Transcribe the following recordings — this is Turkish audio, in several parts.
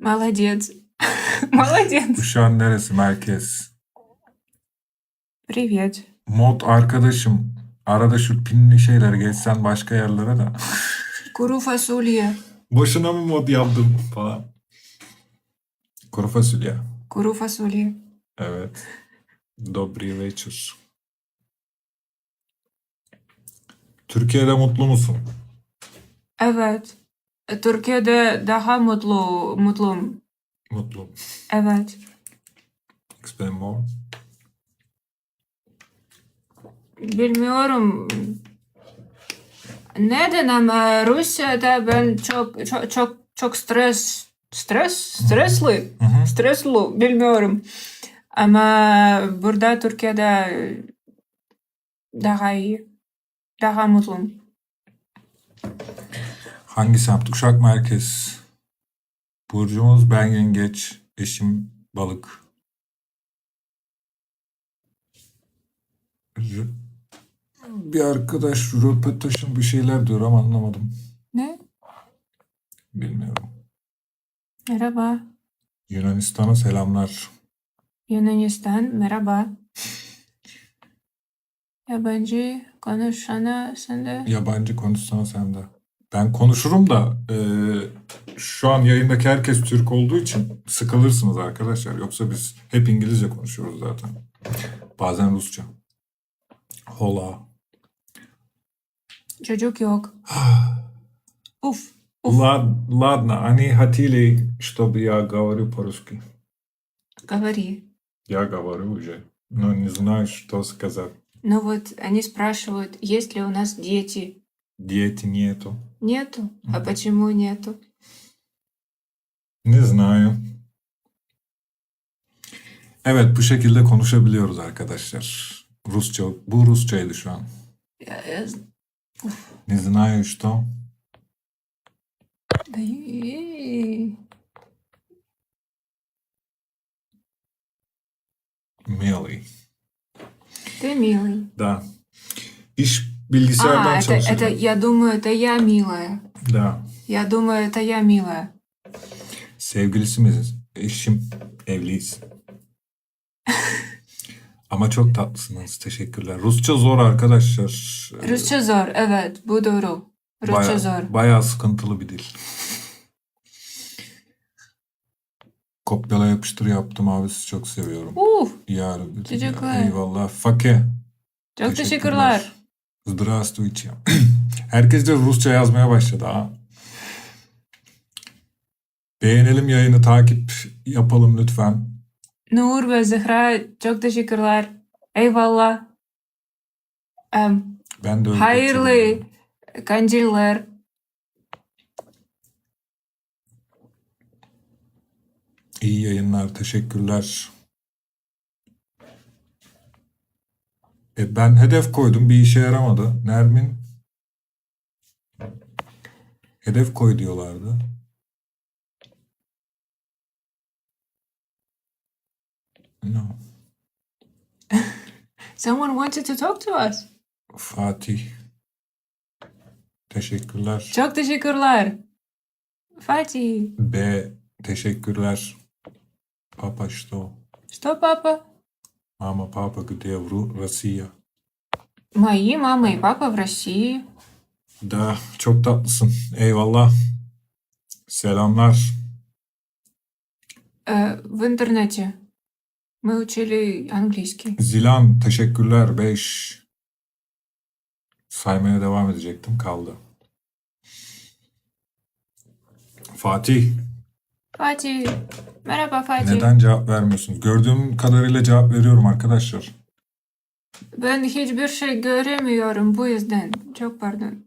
Молодец. Молодец. Uşağın neresi merkez? Привет. Mod arkadaşım. Arada şu pinli şeyleri geçsen başka yerlere de. Kuru fasulye. Boşuna mı mod yaptım falan. Kuru fasulye. Kuru fasulye. Evet. Dobry вечер. Türkiye'de mutlu musun? Evet. Türkiye'de daha mutlu, mutluyum. Mutlu. Evet. Explain more. Bilmiyorum. Neden ama Rusya'da ben çok çok çok, çok stres stres stresli Hı hı. stresli bilmiyorum. Ama burada Türkiye'de daha iyi. Daha mutluyum. Hangi semt? Uşak merkez. Burcumuz ben yengeç. Eşim balık. Bir arkadaş röportajın bir şeyler diyor ama anlamadım. Ne? Bilmiyorum. Merhaba. Yunanistan'a selamlar. Yunanistan, merhaba. Yabancı konuşana sen de Yabancı konuşsana sen de. Ben konuşurum da eee, şu an yayındaki herkes Türk olduğu için sıkılırsınız arkadaşlar. Yoksa biz hep İngilizce konuşuyoruz zaten. Bazen Rusça. Hola. çocuk yok. Uf. Uf. Лад- Ладно, они хотели, чтобы я говорю по-русски. Говори. Я говорю уже, но не знаю, что сказать. Ну вот они спрашивают, есть ли у нас дети. Дети нету. Нету. А Мгм. почему нету? Ne знаю. Evet bu şekilde konuşabiliyoruz arkadaşlar. Rusça, bu Rusçaydı şu an. Я- я з- Не знаю, что. да и- Милый. Ты милый. Да. İş bilgisayardan А, это, это, çalışıyorum. я думаю, это я милая. Da. Я думаю, это я милая. Sevgilisi miyiz? Eşim. Evliyiz. Ama çok tatlısınız. Teşekkürler. Rusça zor arkadaşlar. Ee, Rusça zor, evet, bu doğru. Rusça Baya- zor. Bayağı sıkıntılı bir dil. Kopyala yapıştır yaptım abi sizi çok seviyorum. Uf, Ya, Teşekkürler. eyvallah. Fake. çok teşekkürler. Здравствуйте. Herkes de Rusça yazmaya başladı ha. Beğenelim yayını, takip yapalım lütfen. Nur ve Zehra çok teşekkürler. Eyvallah. Em, Ben de öyle hayırlı bakıyorum. kandiller. İyi yayınlar, teşekkürler. E ben hedef koydum, bir işe yaramadı. Nermin hedef koy diyorlardı. No. Someone wanted to talk to us. Fatih. Teşekkürler. Çok teşekkürler. Fatih. B. Teşekkürler. Papa что? Что, папа? Мама, папа, где в Ру- Россия? Мои мама и папа в России. Da, çok tatlısın. Eyvallah. Selamlar. Э, в интернете. Мы учили английский. Zilan, teşekkürler. 5. Saymaya devam edecektim. Kaldı. Fatih, Fatih. Merhaba Fatih. neden cevap vermiyorsunuz? Gördüğüm kadarıyla cevap veriyorum arkadaşlar. Ben hiçbir şey göremiyorum bu yüzden. Çok pardon.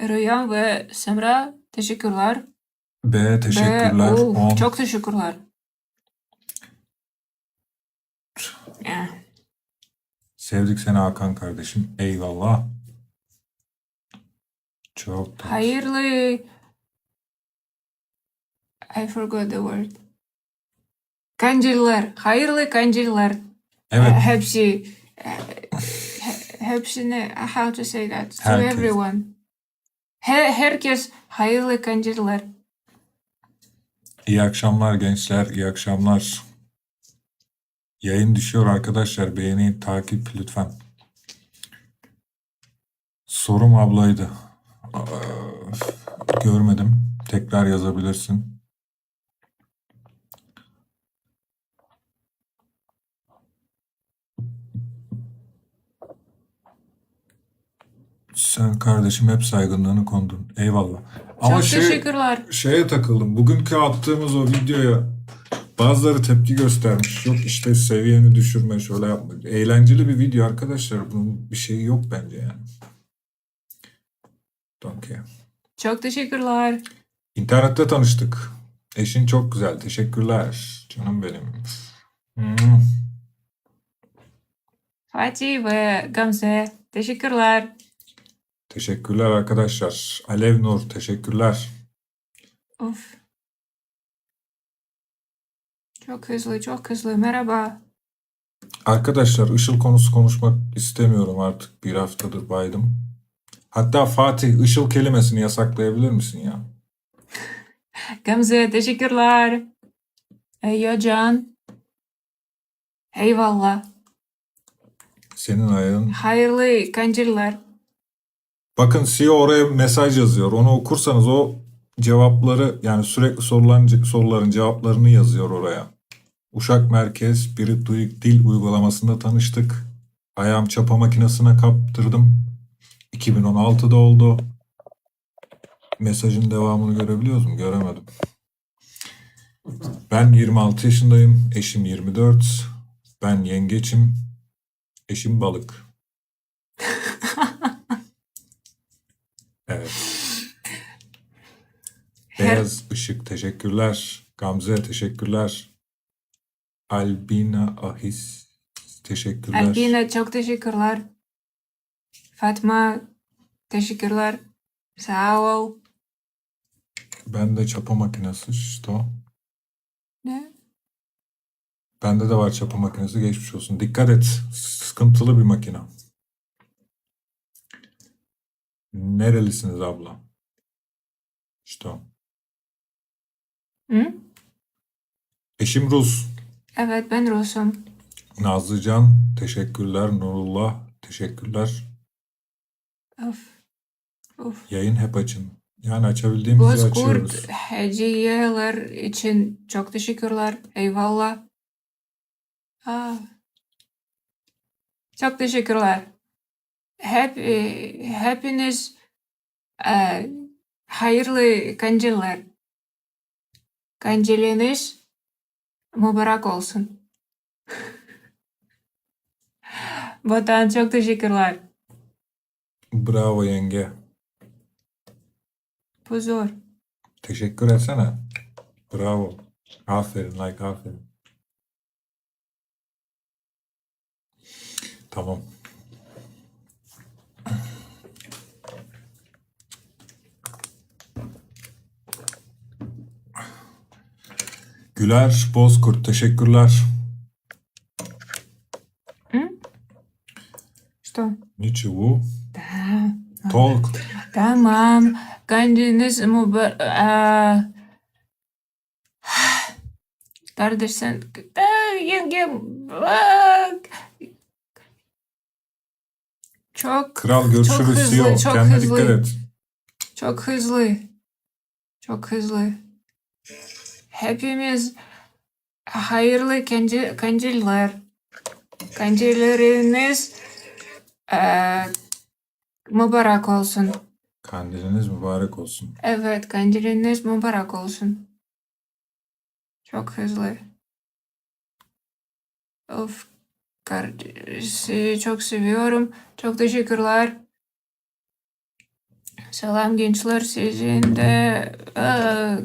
Rüya ve Semra teşekkürler. B, teşekkürler. Ve, Oo, 10. çok teşekkürler. Eh, Sevdik seni Hakan kardeşim. Eyvallah. Çok tatlı. Hayırlı I forgot the word. Kandiller. Hayırlı kandiller. Evet. Eh, Hepsi he- hepsine how to say that to Herkes. everyone. He, herkes hayırlı kandiller. İyi akşamlar gençler, iyi akşamlar. Yayın düşüyor arkadaşlar. Beğeni, takip lütfen. Sorum ablaydı. Görmedim. Tekrar yazabilirsin. Sen kardeşim hep saygınlığını kondun. Eyvallah. Ama Çok şey, teşekkürler. şeye takıldım. Bugünkü attığımız o videoya bazıları tepki göstermiş. Yok işte seviyeni düşürme şöyle yapma. Eğlenceli bir video arkadaşlar. Bunun bir şeyi yok bence yani. Care. Çok teşekkürler. İnternette tanıştık. Eşin çok güzel. Teşekkürler. Canım benim. Hmm. Fatih ve Gamze. Teşekkürler. Teşekkürler arkadaşlar. Alev Nur teşekkürler. Of. Çok hızlı, çok hızlı. Merhaba. Arkadaşlar Işıl konusu konuşmak istemiyorum artık. Bir haftadır baydım. Hatta Fatih Işıl kelimesini yasaklayabilir misin ya? Gamze teşekkürler. Eyyo Can. Eyvallah. Senin ayağın. Hayırlı kandiller. Bakın CEO oraya mesaj yazıyor. Onu okursanız o cevapları yani sürekli sorulan soruların cevaplarını yazıyor oraya. Uşak Merkez Biri Duyuk Dil uygulamasında tanıştık. Ayağım çapa makinesine kaptırdım. 2016'da oldu. Mesajın devamını görebiliyoruz mu? Göremedim. Ben 26 yaşındayım. Eşim 24. Ben yengeçim. Eşim balık. Evet. Beyaz ışık teşekkürler. Gamze teşekkürler. Albina Ahis teşekkürler. Albina çok teşekkürler. Fatma teşekkürler. Sağ ol. Ben de çapa makinesi işte o. Ne? Bende de var çapa makinesi geçmiş olsun. Dikkat et. Sıkıntılı bir makine. Nerelisiniz abla? İşte o. Hı? Eşim Rus. Evet ben Rus'um. Nazlıcan teşekkürler. Nurullah teşekkürler. Of. Of. Yayın hep açın. Yani açabildiğimizi açıyoruz. Bozkurt hediyeler için çok teşekkürler. Eyvallah. Aa. Çok teşekkürler. Hep, e, hepiniz e, hayırlı kandiller. Kandiliniz mübarek olsun. Batuhan çok teşekkürler. Bravo yenge. Bu zor. Teşekkür etsene. Bravo. Aferin like aferin. Tamam. Güler Bozkurt teşekkürler. Что? Niçivu Да. Talk. Tamam. Kendiniz mübar... Aa. Kardeş sen... Aa, yengem bak. Çok Kral görüşürüz hızlı, CEO. çok Kendine hızlı. dikkat et. çok hızlı. Çok hızlı. Hepimiz hayırlı kendi, kandiller. Kandilleriniz eee mübarek olsun. Kandiliniz mübarek olsun. Evet, kandiliniz mübarek olsun. Çok hızlı. Of, kardeşi çok seviyorum. Çok teşekkürler. Selam gençler sizin de. Aa,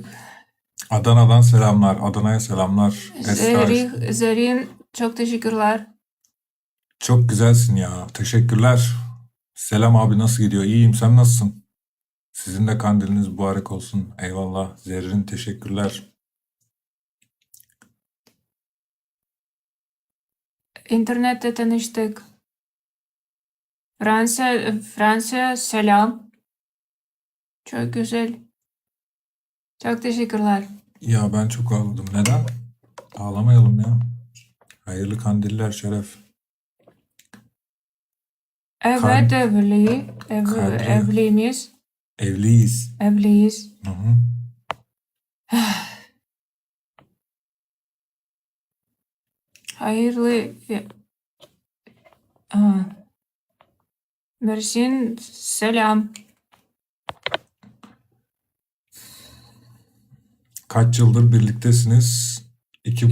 Adana'dan selamlar. Adana'ya selamlar. Zerrin, Zerrin çok teşekkürler. Çok güzelsin ya. Teşekkürler. Selam abi nasıl gidiyor? İyiyim. Sen nasılsın? Sizin de kandiliniz mübarek olsun. Eyvallah. Zerrin teşekkürler. İnternette tanıştık. Fransa, Fransa selam. Çok güzel. Çok teşekkürler. Ya ben çok ağladım. Neden? Ağlamayalım ya. Hayırlı kandiller şeref. Evet Kar- evli. Ev, Kadri. evli miyiz? Evliyiz. Evliyiz. Hı hı. Hayırlı. Aa. Mersin selam. Kaç yıldır birliktesiniz? İki,